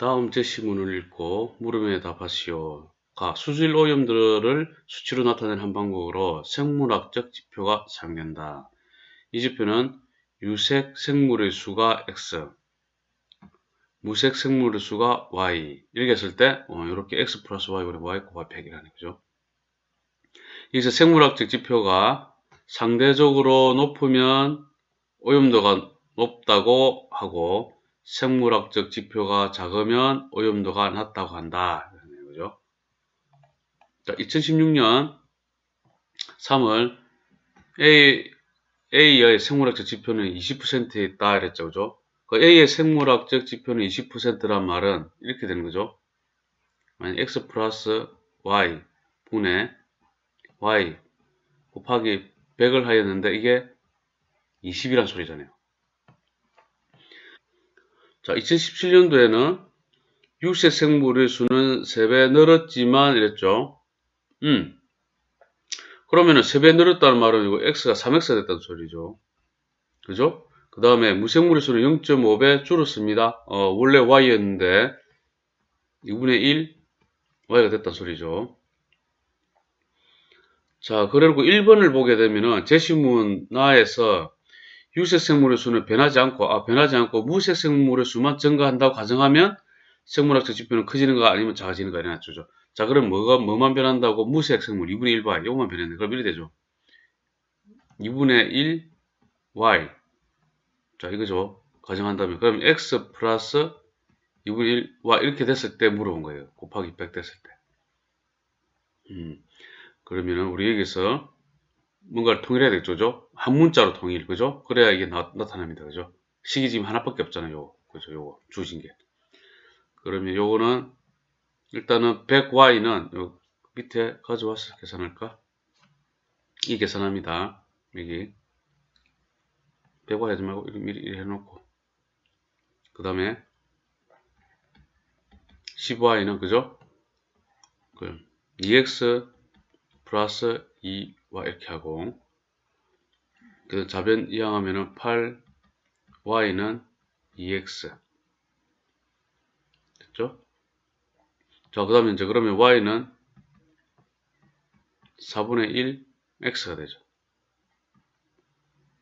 다음 제시문을 읽고 물음에 답하시오. 가 수질 오염들을 수치로 나타내는 한 방법으로 생물학적 지표가 사용된다. 이 지표는 유색 생물의 수가 x, 무색 생물의 수가 y 이렇게 했을 때 어, 이렇게 x 플러스 y 분의 y 곱하기 100이라는 거죠. 여기서 생물학적 지표가 상대적으로 높으면 오염도가 높다고 하고 생물학적 지표가 작으면 오염도가 낮다고 한다. 그죠? 자, 2016년 3월 A, A의 생물학적 지표는 20%에 있다. 이랬죠. 그죠? 그 A의 생물학적 지표는 20%란 말은 이렇게 되는 거죠. 만약 X 플러스 Y 분의 Y 곱하기 100을 하였는데 이게 20이란 소리잖아요. 자, 2017년도에는 육색 생물의 수는 3배 늘었지만 이랬죠. 음. 그러면은 3배 늘었다는 말은 이거 x가 3x가 됐다는 소리죠. 그죠? 그 다음에 무생물의 수는 0.5배 줄었습니다. 어, 원래 y였는데 2분의 1 y가 됐다는 소리죠. 자, 그리고 1번을 보게 되면은 제시문 나에서 유색 생물의 수는 변하지 않고, 아, 변하지 않고 무색 생물의 수만 증가한다고 가정하면 생물학적 지표는 커지는가 아니면 작아지는가 이런 낮죠. 자, 그럼 뭐가, 뭐만 변한다고 무색 생물 2분의 1y, 이것만 변했네. 그럼 이렇게 되죠. 2분의 1 y. 자, 이거죠. 가정한다면. 그럼 x 플러스 2분의 1 y 이렇게 됐을 때 물어본 거예요. 곱하기 100 됐을 때. 음. 그러면은 우리 여기서 뭔가를 통일해야 되겠죠. 한 문자로 통일, 그죠? 그래야 이게 나, 타납니다 그죠? 식이 지금 하나밖에 없잖아요. 그죠? 요거, 주신 게. 그러면 요거는, 일단은 100y는 요 밑에 가져와서 계산할까? 이 계산합니다. 여기. 100y 하지 말고 미리 해놓고. 그 다음에 10y는, 그죠? 그 2x 플러스 2y 이렇게 하고 그 자변 이항하면은 8 y는 2x 됐죠? 자, 그 다음에 이제 그러면 y는 4분의 1 x가 되죠.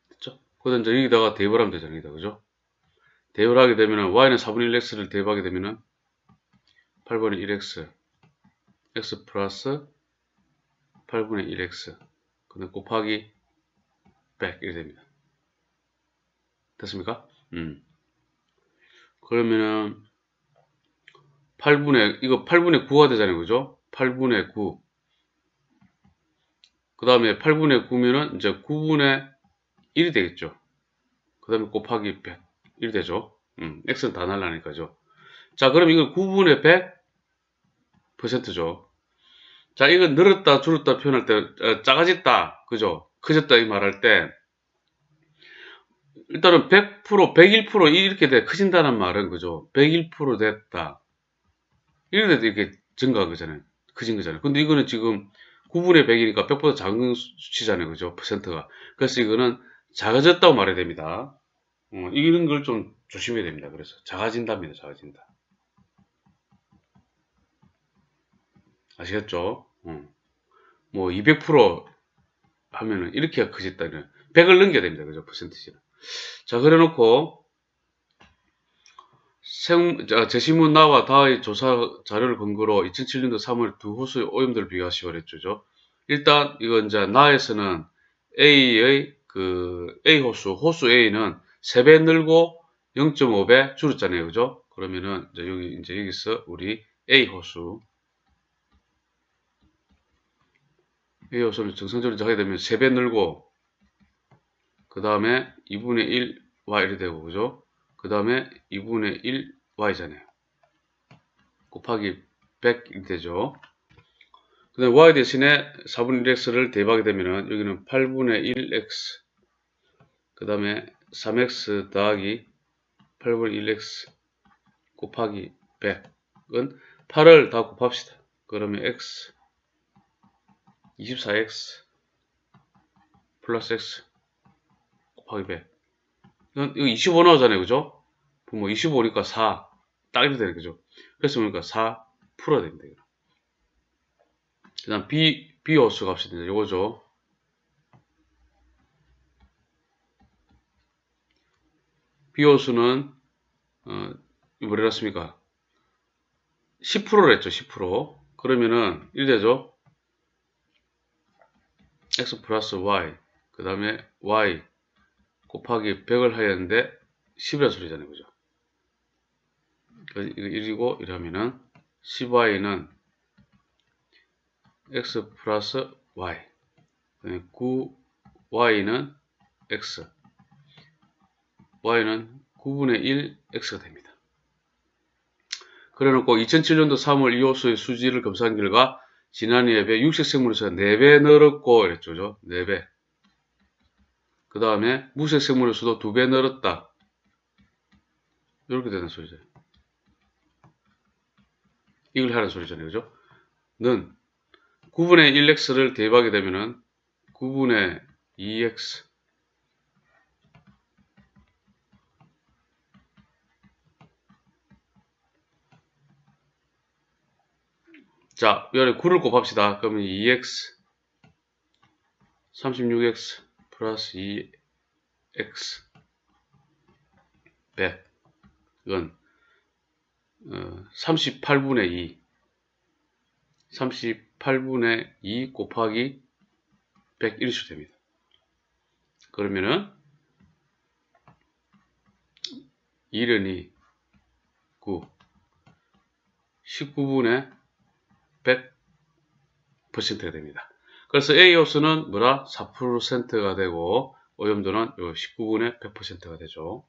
됐죠? 그다음 이제 여기다가 대입을 하면 되잖아요. 여기다, 그죠? 대입을 하게 되면은 y는 4분의 1x를 대입하게 되면은 8분의 1x x 플러스 8분의 1x 그다음 곱하기 100 이렇게 됩니다. 됐습니까? 음. 그러면은 8분의 이거 8분의 9가 되잖아요. 그죠? 8분의 9. 그 다음에 8분의 9면은 이제 9분의 1이 되겠죠. 그 다음에 곱하기 100. 1이 되죠. 음, x는 다 날라니까죠. 자, 그럼 이거 9분의 100 퍼센트죠. 자, 이거 늘었다, 줄었다 표현할 때, 어, 작아졌다, 그죠? 커졌다, 이 말할 때, 일단은 100%, 101% 이렇게 돼, 커진다는 말은, 그죠? 101% 됐다. 이렇게 이렇게 증가한 거잖아요. 커진 거잖아요. 근데 이거는 지금 9분의 100이니까 100보다 작은 수치잖아요. 그죠? 퍼센트가. 그래서 이거는 작아졌다고 말해야 됩니다. 어, 이런 걸 좀 조심해야 됩니다. 그래서 작아진답니다. 작아진다. 아시겠죠? 어. 뭐200% 하면은 이렇게 커졌다. 100을 넘겨야 됩니다. 그죠? 퍼센티지는. 자, 그래 놓고 생, 제시문 나와 다의 조사 자료를 근거로 2007년도 3월 두 호수의 오염도를 비교하시오 그랬죠. 일단 이건 이제 나에서는 A의 그 A 호수, 호수 A는 3배 늘고 0.5배 줄었잖아요. 그죠? 그러면은 이제 여기 이제 여기서 우리 A 호수 이 요소를 정상적으로 하게 되면 3배 늘고 그 다음에 2분의 1 y이 되고 그죠? 그 다음에 2분의 1 y잖아요. 곱하기 100이 되죠. 그 다음에 y 대신에 4분의 1x를 대입하게 되면 여기는 8분의 1x 그 다음에 3x 더하기 8분의 1x 곱하기 100은 8을 다 곱합시다. 그러면 x 24x 플러스 x 곱하기 100 이거 25 나오잖아요 그죠? 뭐 25니까 4 딱 이렇게 되는 거죠. 그래서 보니까 4%가 됩니다. 그 다음 B, B 호수 값이 되죠. 요거죠. B 호수는, 어, 뭐라 했습니까? 10%를 했죠. 10%. 그러면은, 이래 되죠. X 플러스 y, 그 다음에 y 곱하기 100을 하였는데 10이라는 소리잖아요. 그죠? 이거 1이고 이러면은 10y는 x 플러스 y 9y는 x y는 9분의 1 x가 됩니다. 그래놓고 2007년도 3월 이호수의 수지를 검사한 결과 지난해에 비해 육색생물에서 4배 늘었고 이랬죠. 4배. 그 다음에 무색생물에서도 2배 늘었다. 이렇게 되는 소리죠. 이걸 하는 소리잖아요. 그죠? 는 9분의 1x를 대입하게 되면은 9분의 2x 자, 여기 9를 곱합시다. 그러면 2x 36x 플러스 2x 100 이건 어, 38분의 2 38분의 2 곱하기 101수 됩니다. 그러면은 1은 2 9 19분의 100%가 됩니다. 그래서 A 호수는 뭐라 4%가 되고 오염도는 19분의 100%가 되죠.